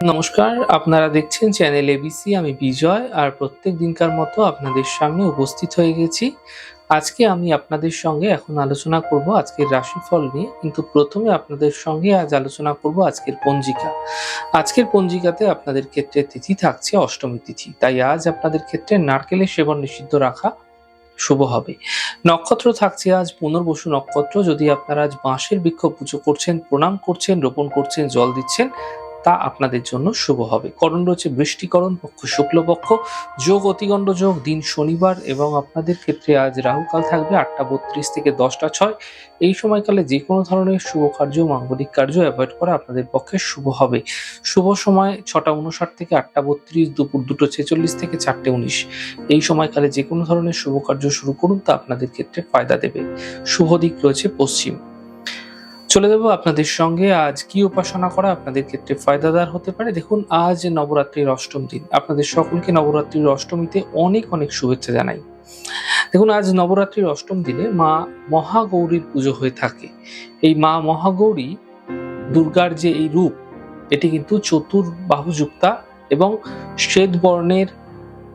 নমস্কার, আপনারা দেখছেন চ্যানেল এবিসি আমি বিজয়, আর প্রত্যেক দিনকার মতো আপনাদের সামনে উপস্থিত হয়ে গেছি। আজকে আমি আপনাদের সঙ্গে এখন আলোচনা করব আজকের রাশিফল নিয়ে, কিন্তু প্রথমে আপনাদের সঙ্গে আজ আলোচনা করব আজকের পঞ্জিকা। আজকের পঞ্জিকাতে আপনাদের ক্ষেত্রে তিথি থাকছে অষ্টমী তিথি, তাই আজ আপনাদের ক্ষেত্রে নারকেলের সেবন নিষিদ্ধ রাখা শুভ হবে। নক্ষত্র থাকছে আজ পুনর্বসু নক্ষত্র, যদি আপনারা আজ বাঁশের বৃক্ষ পুজো করছেন, প্রণাম করছেন, রোপণ করছেন, জল দিচ্ছেন তা আপনাদের জন্য শুভ হবে। করণ রয়েছে বৃষ্টিকরণ, পক্ষ শুক্লপক্ষ, যোগ অতিগণ্ড যোগ, দিন শনিবার এবং আপনাদের ক্ষেত্রে আজ রাহুকাল থাকবে আটটা বত্রিশ থেকে দশটা ছয়। এই সময়কালে যে কোনো ধরনের শুভ কার্য, মাঙ্গলিক কার্য অ্যাভয়েড করা আপনাদের পক্ষে শুভ হবে। শুভ সময় ছটা উনষাট থেকে আটটা বত্রিশ, দুপুর দুটো ছেচল্লিশ থেকে চারটে উনিশ। এই সময়কালে যে কোনো ধরনের শুভ কার্য শুরু করুন, তা আপনাদের ক্ষেত্রে ফায়দা দেবে। শুভ দিক রয়েছে পশ্চিম। চলে যাব আপনাদের সঙ্গে। আজ কি উপাসনা করা আপনাদের ক্ষেত্রে ফায়দাদার হতে পারে? দেখুন, আজ নবরাত্রির অষ্টম দিন। আপনাদের সকলকে নবরাত্রির অষ্টমীতে অনেক অনেক শুভেচ্ছা জানাই। দেখুন, আজ নবরাত্রির অষ্টম দিনে মা মহাগৌরীর পুজো হয়ে থাকে। এই মা মহাগৌরী দুর্গার যে এই রূপ, এটি কিন্তু চতুর্বাহুযুক্তা এবং শ্বেত বর্ণের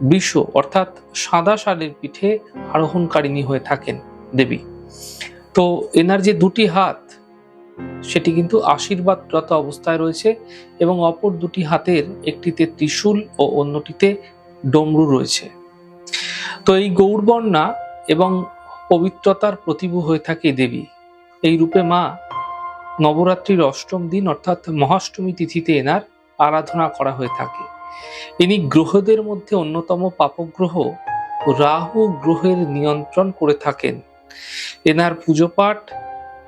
বিষ অর্থাৎ সাদা শালের পিঠে আরোহণকারিণী হয়ে থাকেন দেবী। তো এনার যে দুটি হাত সেটি কিন্তু আশীর্বাদরত অবস্থায় রয়েছে এবং অপর দুটি হাতের একটিতে ত্রিশূল ও অন্যটিতে ডমরু রয়েছে। তো এই গৌরবর্ণা এবং পবিত্রতার প্রতিভু হয়ে থাকে দেবী। এই রূপে মা নবরাত্রির অষ্টম দিন অর্থাৎ মহাষ্টমী তিথিতে এনার আরাধনা করা হয়ে থাকে। ইনি গ্রহদের মধ্যে অন্যতম পাপগ্রহ রাহু গ্রহের নিয়ন্ত্রণ করে থাকেন। এনার পুজো পাঠ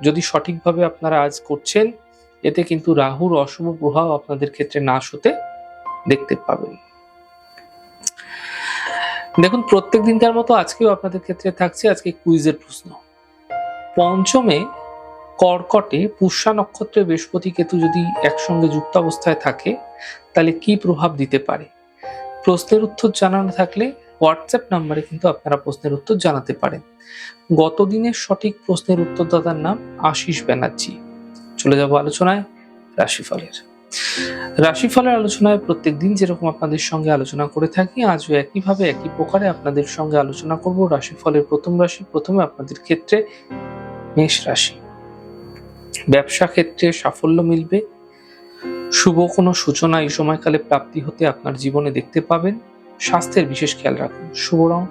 যদি সঠিকভাবে আপনারা আজ করছেন, এতে কিন্তু রাহুর অশুভ প্রভাব আপনাদের ক্ষেত্রে নাশ হতে দেখতে পাবেন। দেখুন, প্রত্যেক দিনকার মতো আজকেও আপনাদের ক্ষেত্রে থাকছে আজকে কুইজের প্রশ্ন। পঞ্চমে কর্কটে পুষ্যা নক্ষত্রে বৃহস্পতি কেতু যদি একসঙ্গে যুক্ত অবস্থায় থাকে, তাহলে কি প্রভাব দিতে পারে? প্রশ্নের উত্তর জানানো থাকলে হোয়াটসঅ্যাপ নাম্বারে কিন্তু আপনারা প্রশ্নের উত্তর জানাতে পারেন। গত দিনের সঠিক প্রশ্নের উত্তরদাতার নাম আশিস ব্যানার্জি। চলে যাব আলোচনায় রাশিফলের। রাশিফলের আলোচনায় প্রত্যেক দিন যেরকম আপনাদের সঙ্গে আলোচনা করে থাকি, আজও একইভাবে একই প্রকারে আপনাদের সঙ্গে আলোচনা করব রাশিফলের প্রথম রাশি, প্রথমে আপনাদের ক্ষেত্রে মেষ রাশি। ব্যবসা ক্ষেত্রে সাফল্য মিলবে। শুভ কোনো সূচনা এই সময়কালে প্রাপ্তি হতে আপনার জীবনে দেখতে পাবেন। স্বাস্থ্যের বিশেষ খেয়াল রাখুন। শুভ রং,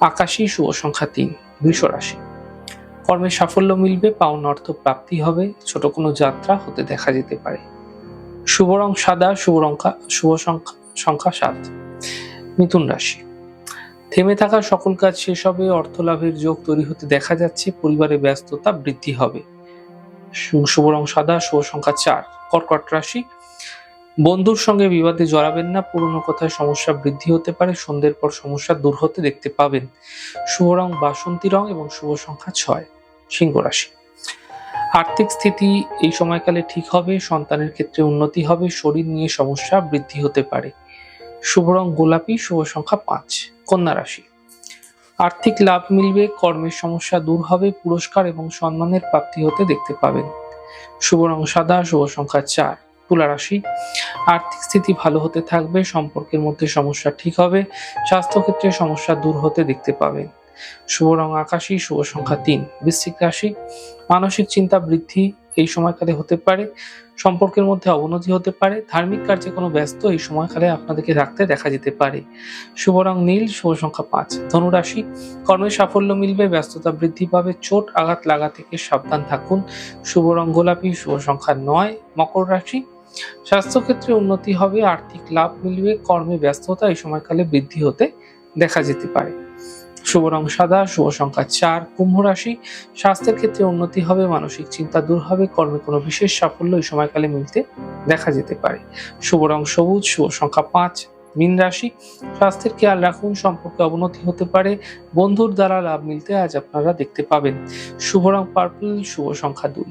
আকাশী শুভ সংখ্যা তিন, বৃষ রাশি। কর্মে সাফল্য মিলবে, পাওনা অর্থ প্রাপ্তি হবে, ছোট কোনো যাত্রা হতে দেখা যেতে পারে। শুভ রং সাদা, শুভ রংকা শুভ সংখ্যা সংখ্যা সাত। মিথুন রাশি। থেমে থাকা সকল কাজ শেষ হবে, অর্থ লাভের যোগ তৈরি হতে দেখা যাচ্ছে, পরিবারে ব্যস্ততা বৃদ্ধি হবে। শুভ রং সাদা, শুভ সংখ্যা চার। কর্কট রাশি বন্ধুর সঙ্গে বিবাদে জড়াবেন না, পুরনো কথায় সমস্যা বৃদ্ধি হতে পারে, সন্ধ্যের পর সমস্যা দূর হতে দেখতে পাবেন। শুভ রং বাসন্তী রং এবং শুভ সংখ্যা ছয়, সিংহ রাশি। আর্থিক স্থিতি এই সময়কালে ঠিক হবে, সন্তানের ক্ষেত্রে উন্নতি হবে, শরীর নিয়ে সমস্যা বৃদ্ধি হতে পারে। শুভ রং গোলাপি, শুভ সংখ্যা পাঁচ, কন্যা রাশি। আর্থিক লাভ মিলবে, কর্মের সমস্যা দূর হবে, পুরস্কার এবং সম্মানের প্রাপ্তি হতে দেখতে পাবেন। শুভ রং সাদা, শুভ সংখ্যা চার তুলা রাশি। আর্থিক স্থিতি ভালো হতে থাকবে, সম্পর্কের মধ্যে সমস্যা ঠিক হবে, স্বাস্থ্যক্ষেত্রে সমস্যা দূর হতে দেখতে পাবেন শুভ রং আকাশী, শুভ সংখ্যা তিন। বৃশ্চিক রাশি, মানসিক চিন্তা বৃদ্ধি এই সময়কালে হতে পারে, সম্পর্কের মধ্যে অবনতি হতে পারে, ধার্মিক কার্যে কোনো ব্যস্ত এই সময়কালে আপনাদেরকে রাখতে দেখা যেতে পারে। শুভ রং নীল, শুভ সংখ্যা পাঁচ। ধনুরাশি কর্মে সাফল্য মিলবে, ব্যস্ততা বৃদ্ধি পাবে, চোট, আঘাত লাগা থেকে সাবধান থাকুন। শুভ রং গোলাপি, শুভ সংখ্যা নয়। মকর রাশি স্বাস্থ্যক্ষেত্রে উন্নতি হবে, আর্থিক লাভ মিলবে, কর্মে ব্যস্ততা এই সময়কালে বৃদ্ধি হতে দেখা যেতে পারে। শুভ রং সাদা, শুভ সংখ্যা চার, কুম্ভ রাশি, স্বাস্থ্যের ক্ষেত্রে উন্নতি হবে, মানসিক চিন্তা দূর হবে, কর্মে কোনো বিশেষ সাফল্য এই সময়কালে মিলতে দেখা যেতে পারে। শুভ রং সবুজ, শুভ সংখ্যা পাঁচ, মীন রাশি, স্বাস্থ্যের খেয়াল রাখুন, সম্পর্কে অবনতি হতে পারে, বন্ধুর দ্বারা লাভ মিলতে আজ আপনারা দেখতে পাবেন। শুভ রং পার্পল, শুভ সংখ্যা দুই।